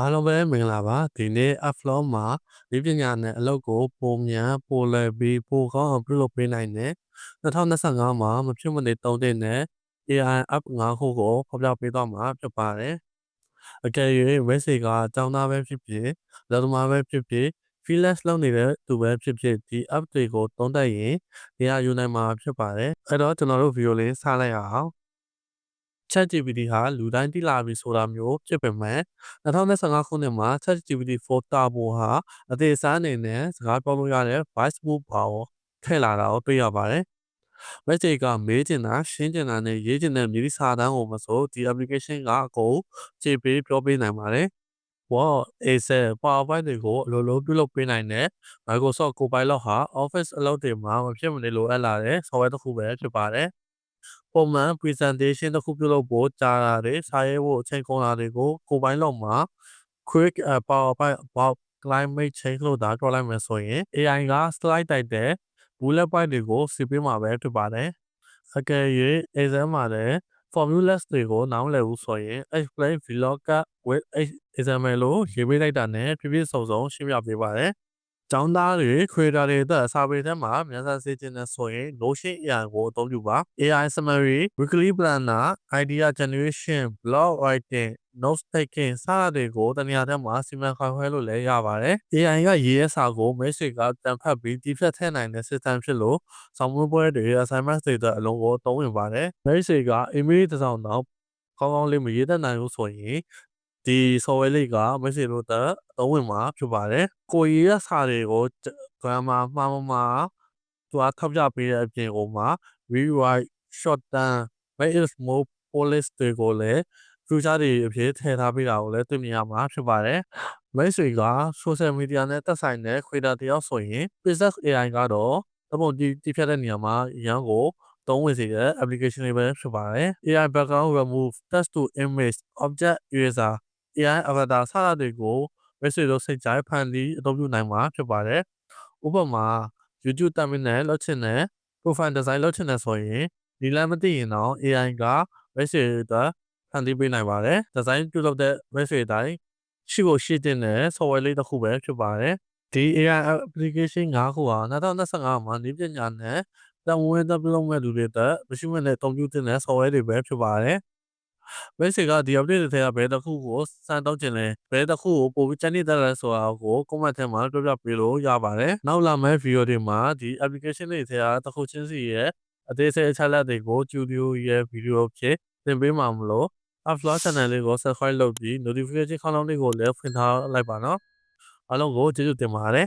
အားလုံးပဲမင်္ဂလာပါဒီနေ့ upload မှာဒီပညာနဲ့အလုပ်ကိုပုံမြန်ပိုလည်ပြီးပိုကောင်းအောင်ပြုလုပ်ပေးနိုင်တဲ့2025မှာမဖြစ်မနေတုံးတဲ့နဲ့ AI app 5ခုကိုဖော်ပြပေးသွားမှာဖြစ်ပါတယ်အကယ်၍ message ကအကြောင်းသားပဲဖြစ်ဖြစ်လက်သမားပဲဖြစ်ဖြစ် freelance လုပ်နေတဲ့သူပဲဖြစ်ဖြစ်ဒီ app တွေကိုသုံးတတ်ရင်နေရာယူနိုင်မှာဖြစ်ပါတယ်အဲ့တော့ကျွန်တော်တို့ video လေးစလိုက်ရအောင် ChatGPT ဟာလူတိုင်းသိလာပြီဆိုတာမျိုးဖြစ်ပေမဲ့2025ခုနှစ်မှာ ChatGPT 4 Turbo ဟာအသေးစားအနေနဲ့စကားပြောလို့ရတဲ့ voice move ပါကိုထည့်လာတာကိုတွေ့ရပါတယ်။ message ကမေးချင်တာရှင်းချင်တာနဲ့ရေးချင်တဲ့မြေစာတန်းကိုမဆိုဒီ application ကအကုန်ခြေပေးပြောပေးနိုင်ပါတယ်။ Word, Excel, PowerPoint တွေကိုအလိုလိုပြုလုပ်ပေးနိုင်တဲ့ Microsoft Copilot ဟာ Office အလုပ်တွေမှာမဖြစ်မနေလိုအပ်လာတဲ့ software တစ်ခုပဲဖြစ်ပါတယ်။ ပုံမှန် presentation တစ်ခုပြုလုပ်ဖို့ကြာတာတွေစာရေးဖို့အချိန်ကုန်တာတွေကို Copilot မှာ quick uh, PowerPoint about climate change လို့သာပြောလိုက်မယ်ဆိုရင် AI က slide တိုက်တဲ့ bullet point တွေကိုစီပေးမှာပဲဖြစ်ပါတယ်။အကယ်၍ exam မှာလည်း formulas တွေကိုနားမလည်ဘူးဆိုရင် explain VLOOKUP with example လို့ရေးပေးလိုက်တာနဲ့ပြည့်ပြည့်စုံစုံရှင်းပြပေးပါတယ်။ ကျောင်းသားတွေ creator တွေအတွက်စာပေထဲမှာမြန်ဆန်စေချင်တဲ့ဆိုရင် Notion AI ကိုအသုံးပြုပါ AI summary weekly planner idea generation blog writing notes taking စတာတွေကိုတနည်းအားဖြင့်မှာစီမံခန့်ခွဲလို့လည်းရပါတယ် AI ကရေးရစာကို message ကတန်ဖတ်ပြီးတိဖြတ်ထည့်နိုင်တဲ့ system ဖြစ်လို့ဆောင်းမွေးပွဲတွေ assignment တွေအတွက်အလုံးကိုသုံးဝင်ပါတယ် message က email တစ်စောင်တော့ကောင်းကောင်းလေးမရေးတတ်နိုင်ဘူးဆိုရင် ဒီ software လေးက message လို့တက်အသုံးဝင်မှာဖြစ်ပါတယ်ကိုရေးရစာတွေကို grammar မှားမှားသူကထောက်ပြပေးတဲ့အပြင်ကိုမှာ rewrite short term make it more polish တွေကိုလည်း future တွေအဖြစ်ထည့်ထားပေးတာကိုလည်းတွေ့မြင်ရမှာဖြစ်ပါတယ်။ message က social media နဲ့သက်ဆိုင်တဲ့ creator တယောက်ဆိုရင် business AI ကတော့တပုံတီးတီးဖြတ်တဲ့နေရာမှာရန်ကိုသုံးဝင်စေတဲ့ application တွေပဲဖြစ်ပါတယ်။ AI background remove text to image object eraser AI avatar စတာတွေကို message လို့စိတ်ကြိုက်ဖန်တီးအသုံးပြုနိုင်မှာဖြစ်ပါတယ်။ဥပမာ YouTube thumbnail လုပ်ချင်တဲ့ profile design လုပ်ချင်တဲ့ဆိုရင်ဒီလမ်းမသိရင်တော့ AI က message အတွက်ဖန်တီးပေးနိုင်ပါတယ်။ design ပြုလုပ်တဲ့ message တိုင်းရှိဖို့ရှိတဲ့ software လေးတစ်ခုပဲဖြစ်ပါတယ်။ဒီ AI application ၅ခုဟာ2025မှာနေပညာနဲ့တန်ဝင်သက်ပြုလုပ်မဲ့လူတွေအတွက်မရှိမနဲ့အသုံးပြုတဲ့ software တွေပဲဖြစ်ပါတယ်။ basic ကဒီ update တွေထဲကဘယ်တစ်ခုကိုစမ်းတောင်းချင်လဲဘယ်တစ်ခုကိုပိုပြီးချမ်းနေတတ်လဲဆိုတာကို comment ထဲမှာပြောပြပေးလို့ရပါတယ်နောက်လာမယ့် video တွေမှာဒီ application တွေထဲကတစ်ခုချင်းစီရဲ့အသေးစိတ်အချက်အလက်တွေကို studio ရဲ့ video ဖြစ်သင်ပေးမှာမလို့ upload channel လေးကို subscribe လုပ်ပြီး notification ခေါင်းလောင်းလေးကိုလည်းဖွင့်ထားလိုက်ပါနော်အားလုံးကိုကျေးဇူးတင်ပါတယ်